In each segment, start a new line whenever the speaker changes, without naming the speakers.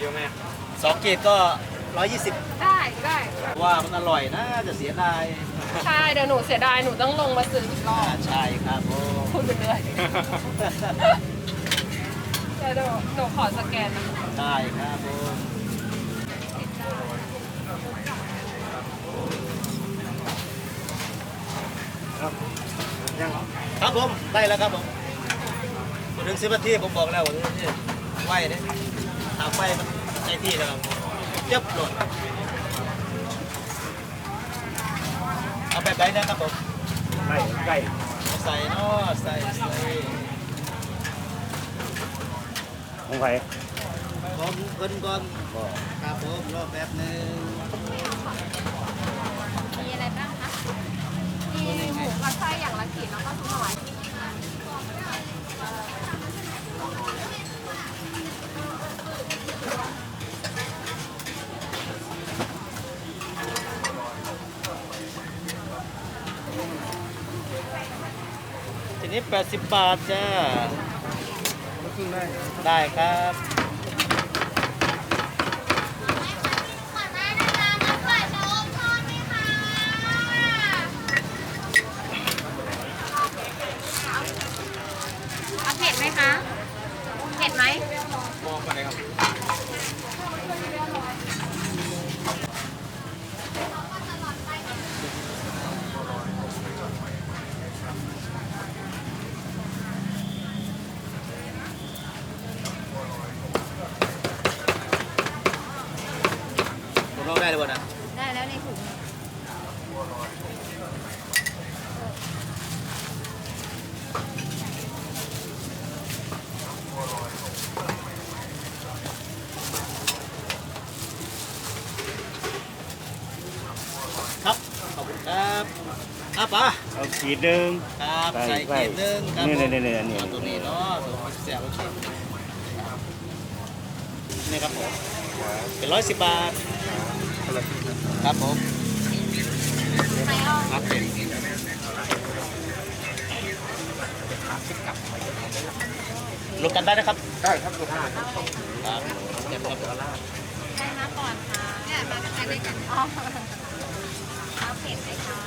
เย
อะ
ไหมสองกีบก็ร้อยยี่สิบ
ได้ได้
ว่ามันอร่อยนะจะเสียดาย
ใช่ เดี๋ยวหนูเสียดาย หนูต้องลงมาซื้ออีกรอบ
ใช่ครับโอ้
พูดไปเรื่อยเดี๋ยวหนูหนูขอสแกนนะคะ
ได้ครับโอ้ครับผม ได้แล้วครับผมมาถึงสิบนาทีผมบอกแล้วว่าสิบนาที ไหวเนี่ยทางไฟมันใจที่แล้วครับเจ็บหล่นเอาแบบไหนนะครับผม
ไก่ไก่
ใส่เนาะใส่ใส่
ของใคร
ผมเพิ่นก่อนครับผมรอแป๊บหนึง
มีอะไรบ้างคะ
มีหมูกับไส้อย่างละขีดแล้วก็ทุกหน่อย
ทีนี้ 80 บาทจ้า ได้ครับ
ขอได้นะคะน้ำปลาชะอมทอดไหมคะเอาเผ็ดไหมคะ เผ็ดไหม
มองไปครับ ผมลองได้เลยบ่นะ
ได้แล้วในถุง
ครับ ขอบคุณครับอะปะ
เอาขีดหนึ่ง
ครับ
ใส่
ใส่
ใส่
เกล็ดหนึงครับ
นี่
ผม
นี่นี่นี่
เอาตัวนี้เนาะตัวแซ่บโอเคนี่ครับผมเป็นร้อยสิบบาท ครับผม
ไม่เอา
ครับเป็นรวมกันได้นะครับ
ได้ครับลูกค้า
ครับเดี๋ยวครับ
ใครมาก่อนคะเนี่ยมากันด้วยกันอ๋อ เอาเผ็ดไหมคะ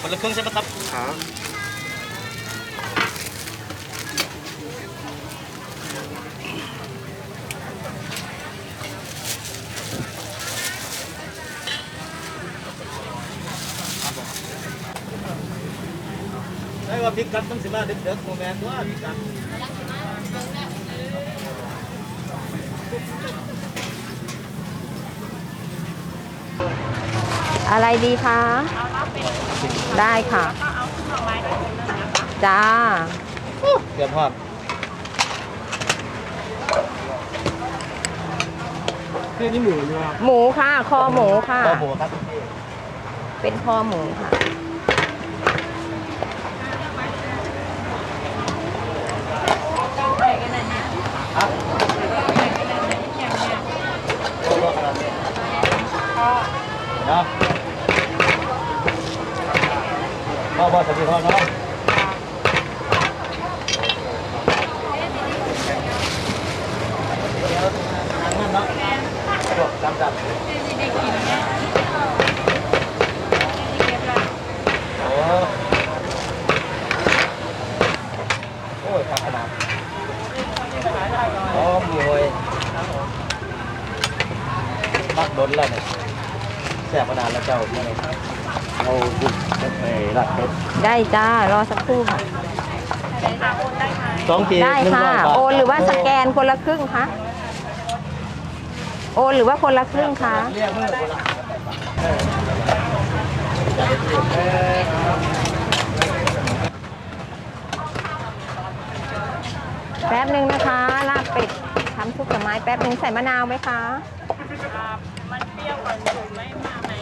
คนละครึ่งใช่ไหมครับ
ครับ
พิกัดต้องสิมาเด็กๆโมแมนตัวพิกัด
อะไรดีคะ ได้ค่ะ จ้า
เตรียมพร้อมแค่นี้หมูอยู่ครับ
หมูค่ะ คอหมูค่ะ
ข้าวหมูครับพี่
เป็นคอหมูค่ะ
ครับโอ้โหขนาดนี้เนาะ พ่อพ่อสวัสดีพ่อเนาะเดี๋ยวทางนั้นเนาะ เว้ยมักโดนแล้วเนี่ยแซ่บขนาดแล้วเจ้าเนี่ย
เอาบุกไปรัดเพชร
ได้จ้ารอสักครู่ค่ะ
สองขีด
ได้
หนึ่ง
ค่ะ
ร้อยบาท
โอนหรือว่าสแกนคนละครึ่งคะโอนหรือว่าคนละครึ่งคะ
เรียกมือคนละเออ
แป๊บหนึ่งนะคะลาบเป็ดทำซุปกับไม้แป๊บหนึ่งใส่มะนาวไหมคะ
มันเปรี้ยวกว่าหนูไม่มากไหม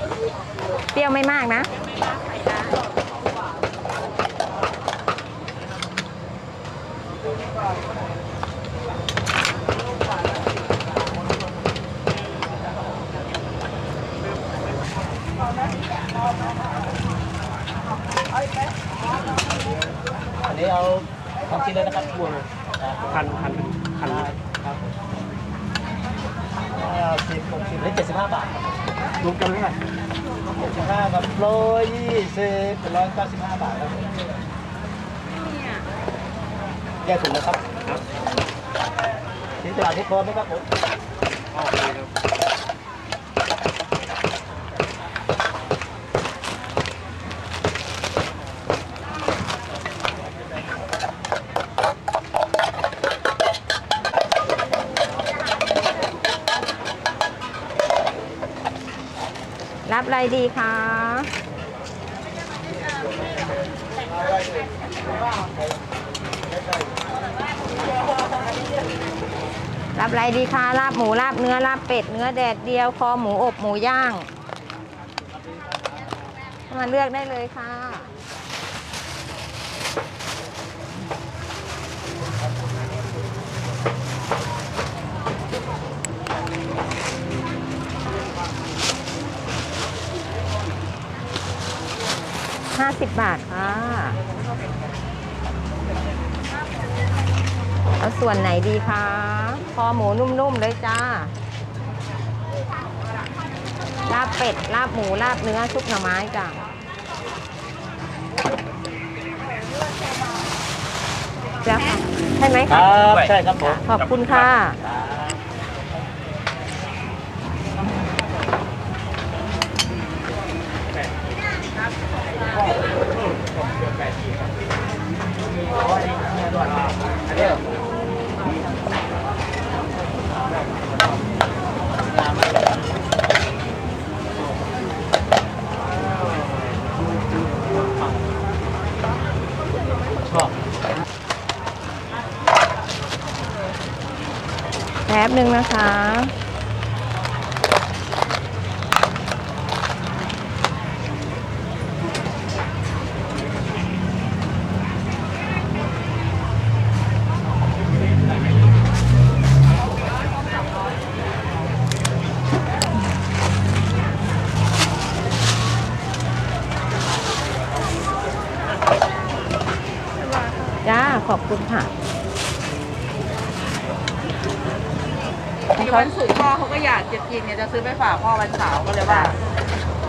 เปรี้ยวไม่มากนะ
ไม่มากใส่ได้
อันนี้เอาสองชิ้นเลยนะครับบวก
พันพันพัน
ครับ สิบหกสิบหรือเจ็ดสิบห้าบาท
รวมกันเท่าไหร่
เจ็ดสิบห้ากับร้อยยี่สิบเป็นร้อยเก้าสิบห้าบาทครับแยกถุงนะครับที่ตลาดที่คอไหมครับผม
รับ
อะไรดีคะรับอะไรดีคะลาบหมูลาบเนื้อลาบเป็ดเนื้อแดดเดียว คอหมูอบหมูย่าง มาเลือกได้เลยค่ะ ห้าสิบบาทค่ะ เอาส่วนไหนดีคะคอหมูนุ่มๆเลยจ้า ลาบเป็ด ลาบหมู ลาบเนื้อ ซุปหน่อไม้จ้ะแล้วค่ะใช่ไหม
ค
คะ
รับ ใช่ครับผม
ขอบคุณค่ะ
ชอบ
แป๊บหนึ่งนะคะ จ้า ขอบคุณค่ะ
มีวันศุกร์พ่อเขาก็อยากจะกินเนี่ยจะซื้อไปฝากพ่อวันเสาร์ก็เลยว่า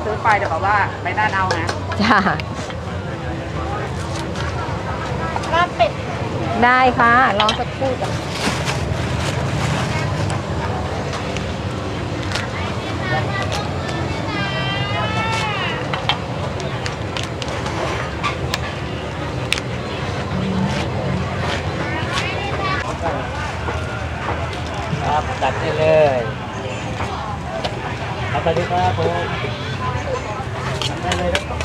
ซื้อ ไปเดี๋ยวบอกว่าไปน่านเอาไง
จ้า
ลาบเป็ด
ได้ค่ะ รอสักครู่จ้ะ
ครับจัดได้เลยครับสวัสดีครับผมจัดได้เลยนะครับ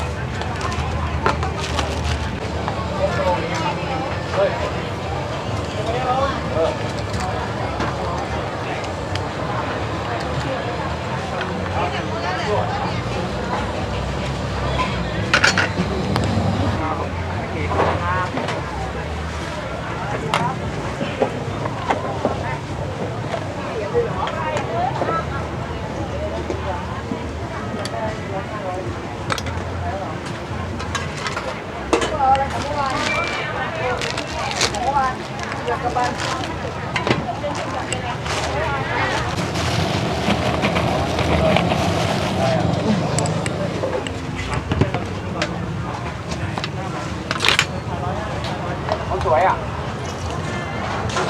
เขาสวยอะ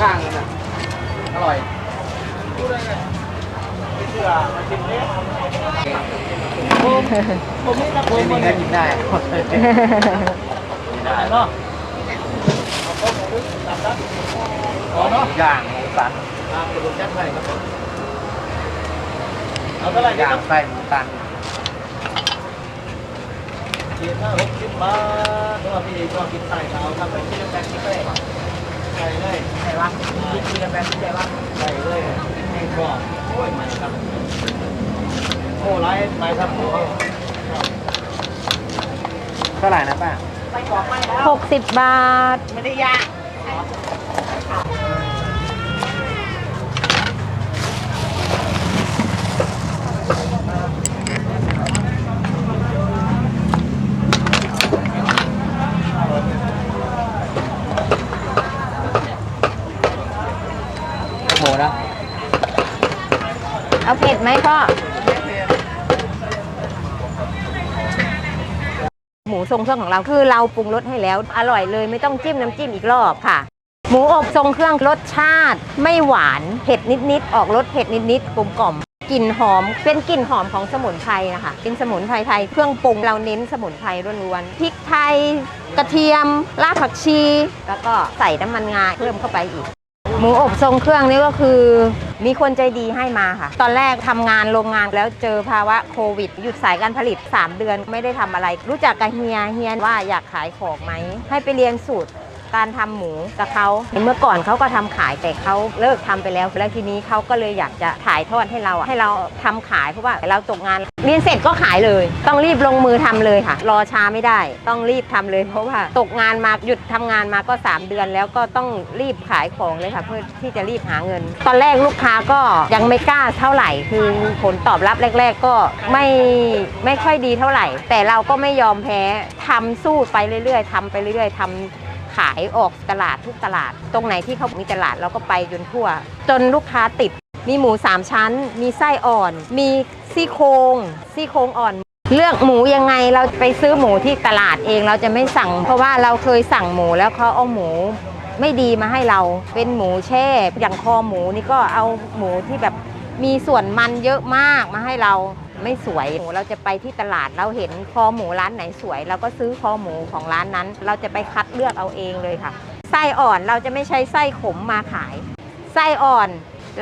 ข้างๆนี่นะอร่อย
ผมนี่นะผม
ไม่มีเงินกินได้
ได้เนาะขอเนาะ
ย่างหมูสัน
ตามกระดูกยัดไส้ครับเอาเท่าไหร่
ย่างไส้หมูสัน
ขีดละหกสิบบาทเพราะว่าพี่ชอบกินไส้ขาวครับไปกินน้ำแดงกินได้ใส่เลย
ไหนวะกินกันแบบนี้ใจวะ
ใส่เลยแห้งกรอบโอ้ยใหม่ครับโอ้ไรไรครับหมู เขา
เท่าไหร่นะป้า
ไปกรอกไม่แล้ว
60 บาท
ไม่ได้ยาก
หมูนะ
เอาเผ็ดไหมพ่อ หมู ทรงเครื่องของเราคือเราปรุงรสให้แล้ว อร่อยเลยไม่ต้องจิ้มน้ำจิ้มอีกรอบค่ะ หมูอบทรงเครื่องรสชาติ ไม่หวานเผ็ดนิดๆออกรสเผ็ดนิดๆกลมกล่อมกลิ่นหอมเป็นกลิ่นหอมของสมุนไพรนะคะเป็นสมุนไพรไทยเครื่องปรุงเราเน้นสมุนไพรล้วนๆพริกไทย กระเทียมรากผักชี แล้วก็ใส่น้ำมันงาเพิ่มเข้าไปอีก หมูอบทรงเครื่องนี่ก็คือมีคนใจดีให้มาค่ะ ตอนแรกทำงานโรงงานแล้วเจอภาวะโควิด หยุดสายการผลิต 3 เดือนไม่ได้ทำอะไร รู้จักกับเฮียเฮียว่าอยากขายของไหม ให้ไปเรียนสูตร การทำหมูกับเขาเมื่อก่อนเขาก็ทำขายแต่เขาเลิกทำไปแล้วแล้วทีนี้เขาก็เลยอยากจะถ่ายทอดให้เราให้เราทำขายเพราะว่าเราตกงานเรียนเสร็จก็ขายเลย ต้องรีบลงมือทำเลยค่ะ รอช้าไม่ได้ ต้องรีบทำเลย เพราะว่าตกงานมาหยุดทำงานมาก็ 3 เดือนแล้วก็ต้องรีบขายของเลยค่ะเพื่อที่จะรีบหาเงิน ตอนแรกลูกค้าก็ยังไม่กล้าเท่าไหร่ คือผลตอบรับแรก ๆ ก็ไม่ไม่ค่อยดีเท่าไหร่ แต่เราก็ไม่ยอมแพ้ทำสู้ไปเรื่อย ๆทำไปเรื่อยๆทำ ขายออกตลาดทุกตลาด ตรงไหนที่เขามีตลาดเราก็ไปจนทั่ว จนลูกค้าติด มีหมูสามชั้น มีไส้อ่อน มีซี่โครงซี่โครงอ่อนเลือกหมูยังไงเราไปซื้อหมูที่ตลาดเองเราจะไม่สั่ง เพราะว่าเราเคยสั่งหมูแล้วเขาเอาหมูไม่ดีมาให้เราเป็นหมูแช่ อย่างคอหมูนี่ก็เอาหมูที่แบบมีส่วนมันเยอะมากมาให้เรา ไม่สวยหมูเราจะไปที่ตลาดเราเห็นคอหมูร้านไหนสวยเราก็ซื้อคอหมูของร้านนั้น เราจะไปคัดเลือกเอาเองเลยค่ะไส้อ่อนเราจะไม่ใช้ไส้ขมมาขาย ไส้อ่อน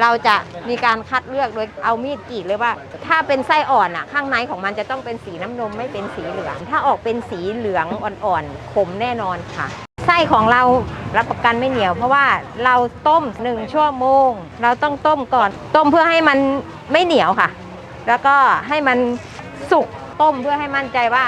เราจะมีการคัดเลือกโดยเอามีดกรีดเลยว่า ถ้าเป็นไส้อ่อนอะ ข้างในของมันจะต้องเป็นสีน้ำนมไม่เป็นสีเหลือง ถ้าออกเป็นสีเหลืองอ่อนๆขมแน่นอนค่ะไส้ของเรารับประกันไม่เหนียว เพราะว่าเราต้มหนึ่งชั่วโมง เราต้องต้มก่อนต้มเพื่อให้มันไม่เหนียวค่ะ แล้วก็ให้มันสุกต้มเพื่อให้มั่นใจว่า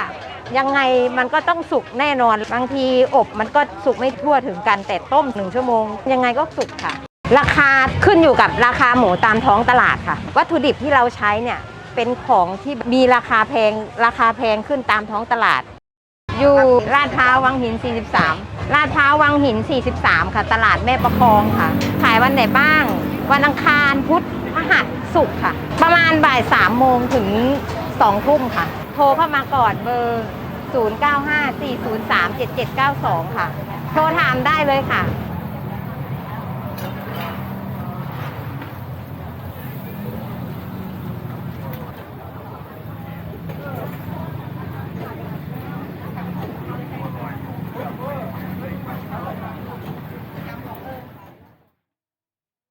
ยังไงมันก็ต้องสุกแน่นอนบางทีอบมันก็สุกไม่ทั่วถึงกันแต่ต้มหนึ่งชั่วโมง ยังไงก็สุกค่ะ ราคาขึ้นอยู่กับราคาหมูตามท้องตลาดค่ะ วัตถุดิบที่เราใช้เนี่ยเป็นของที่มีราคาแพงราคาแพงขึ้นตามท้องตลาด อยู่ลาดพร้าววังหิน 43ลาดพร้าววังหิน 43 ค่ะ ตลาดแม่ประคองค่ะ ขายวันไหนบ้าง วันอังคารพุธพฤหัส ศุกร์ค่ะ ประมาณบ่าย3โมงถึง2ทุ่มค่ะ โทรเข้ามาก่อนเบอร์ 0954037792 ค่ะ โทรถามได้เลยค่ะ